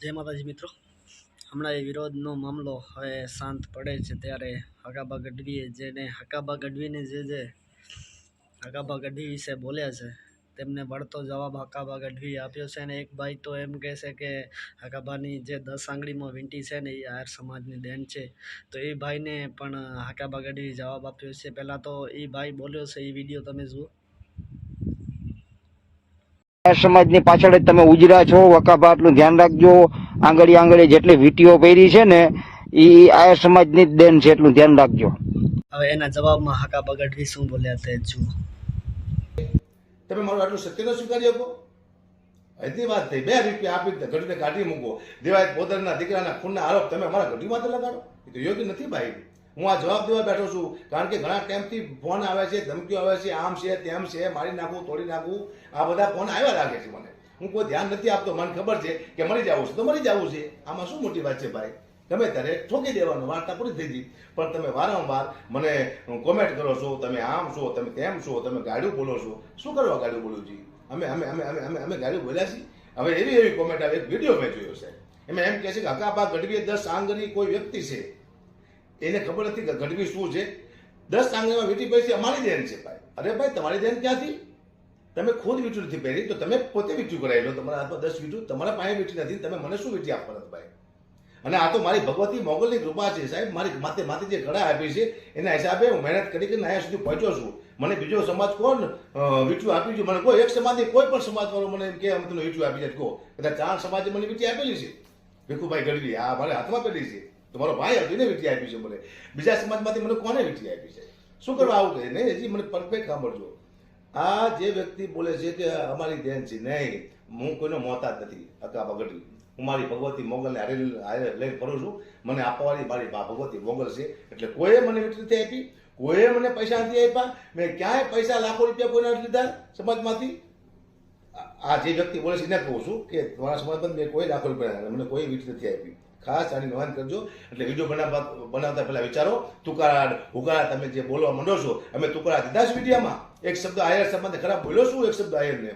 જય માતાજી મિત્રો. હમણાં એ વિરોધનો મામલો હવે શાંત પડે છે ત્યારે હકાબા ગઢવીએ જેને હકાબા ગઢવીને જે જે હકાબા ગઢવી વિશે બોલ્યા છે, તેમને વળતો જવાબ હકાબા ગઢવી આપ્યો છે અને એક ભાઈ તો એમ કહે છે કે હકાબાની જે દસ આંગળીમાં વીંટી છે ને એ આયર સમાજની દેન છે. તો એ ભાઈને પણ હકાબા ગઢવી જવાબ આપ્યો છે. પહેલાં તો એ ભાઈ બોલ્યો છે, એ વીડિયો તમે જુઓ. આ સમાજની પાછળ જ તમે ઉજરા છો વકાબા એટલું ધ્યાન રાખજો. આંગળી આંગળી જેટલી વીટીઓ પહેરી છે ને એ આયર સમાજની જ દેન છે એટલું ધ્યાન રાખજો. હવે એના જવાબમાં હાકા બગડવી શું બોલ્યા તે જુઓ. તમે મારું આટલું સત્ય ન સ્વીકારી શકો હજી વાત થઈ. બે રૂપિયા આપી દે ઘડીને કાઢી મૂકો. દેવાય પોતાના દીકરાના ખૂનના આરોપ તમે અમારા ઘડી માથે લગાડો. એ તો યોગ્ય નથી ભાઈ. હું આ જવાબ દેવા બેઠો છું, કારણ કે ઘણા ટાઈમથી ફોન આવે છે, ધમકીઓ આવે છે, આમ છે, તેમ છે, મારી નાખવું તોડી નાખવું આ બધા ફોન આવ્યા લાગે છે મને. હું કોઈ ધ્યાન નથી આપતો, મને ખબર છે કે મરી જવું છે તો મરી જવું છે. આમાં શું મોટી વાત છે ભાઈ? ગમે ત્યારે ઠોકી દેવાનું, વાર્તા પૂરી થઈ ગઈ. પણ તમે વારંવાર મને કોમેન્ટ કરો છો, તમે આમ છો, તમે તેમ છો, તમે ગાડું બોલો છો. શું કરવા ગાડું બોલું છું અમે અમે અમે અમે અમે અમે ગાડું બોલ્યા છીએ. હવે એવી એવી કોમેન્ટ આવે, એક વીડિયો મેં જોયો છે. એમાં એમ કહે છે કે હકાબા ગઢવીએ દસ આંગની કોઈ વ્યક્તિ છે. એને ખબર નથી કે ગઢવી શું છે. દસ આંગળીમાં વીંટી પહેરી અમારી દેન છે ભાઈ. અરે ભાઈ, તમારી દેન ક્યાંથી? તમે ખુદ વીંટું નથી પહેરી, તો તમે પોતે વીંટું કરાવી લો. તમારા હાથમાં દસ વીંટું, તમારા પાસે વીંટી નથી. તમે મને શું વીંટી આપવાના ભાઈ? અને આ તો મારી ભગવતી મોગલની કૃપા છે સાહેબ. મારી માથે માથે જે કળા આપી છે, એના હિસાબે હું મહેનત કરી કરીને અહીંયા સુધી પહોંચ્યો છું. મને બીજો સમાજ કોણ વીંટું આપી છે? મને કોઈ એક સમાજની કોઈ પણ સમાજવાળો મને એમ કે અમે તમને વીંટું આપી જાય કહો કદાચ ચાર સમાજે મને વીંટી આપેલી છે. ભીખુભાઈ ગઢવી, આ મારે હાથમાં પેલી છે. તો મારો ભાઈ એને વીંટી આપી છે મને. બીજા સમાજમાંથી મને કોને વીંટી આપી છે? શું કરવા આવું કહે નહીં, હજી મને પરફેક્ટ સાંભળજો. આ જે વ્યક્તિ બોલે છે કે અમારી દેન છે, નહીં. હું કોઈનો મોહતાજ નથી અકા બગડી હું મારી ભગવતી મોગલને હારે હારે લઈને ફરું છું. મને આપવાવાળી મારી ભગવતી મોગલ છે. એટલે કોઈએ મને વીંટી નથી આપી. કોઈએ મને પૈસા નથી આપ્યા. મેં ક્યાંય પૈસા લાખો રૂપિયા કોઈને લીધા સમાજમાંથી. આ- જે વ્યક્તિ બોલે છે, એને કહું છું કે તમારા સમાજમાં મેં કોઈ લાખો રૂપિયા મને કોઈ વીટ નથી આપી. ખાસ આની નોંધ કરજો. એટલે વીડિયો બનાવવા બનાવતા પહેલાં વિચારો. તુકારા હુકારા તમે જે બોલવા માંડો છો, અમે તુકારા દીધા છે વિડીયામાં. એક શબ્દ આયર સંબંધ ખરાબ બોલ્યો છું, એક શબ્દ આયરને.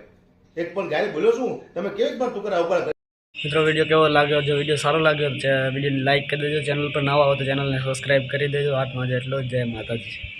એક પણ ગાય બોલ્યો છું. તમે કેવી પણ તુકારા હુકારા મિત્રો, વીડિયો કેવો લાગ્યો? જો વીડિયો સારો લાગ્યો વિડીયોને લાઇક કરી દેજો. ચેનલ પર નવા હો તો ચેનલને સબસ્ક્રાઈબ કરી દેજો. હાથમાં જેટલો જય માતાજી.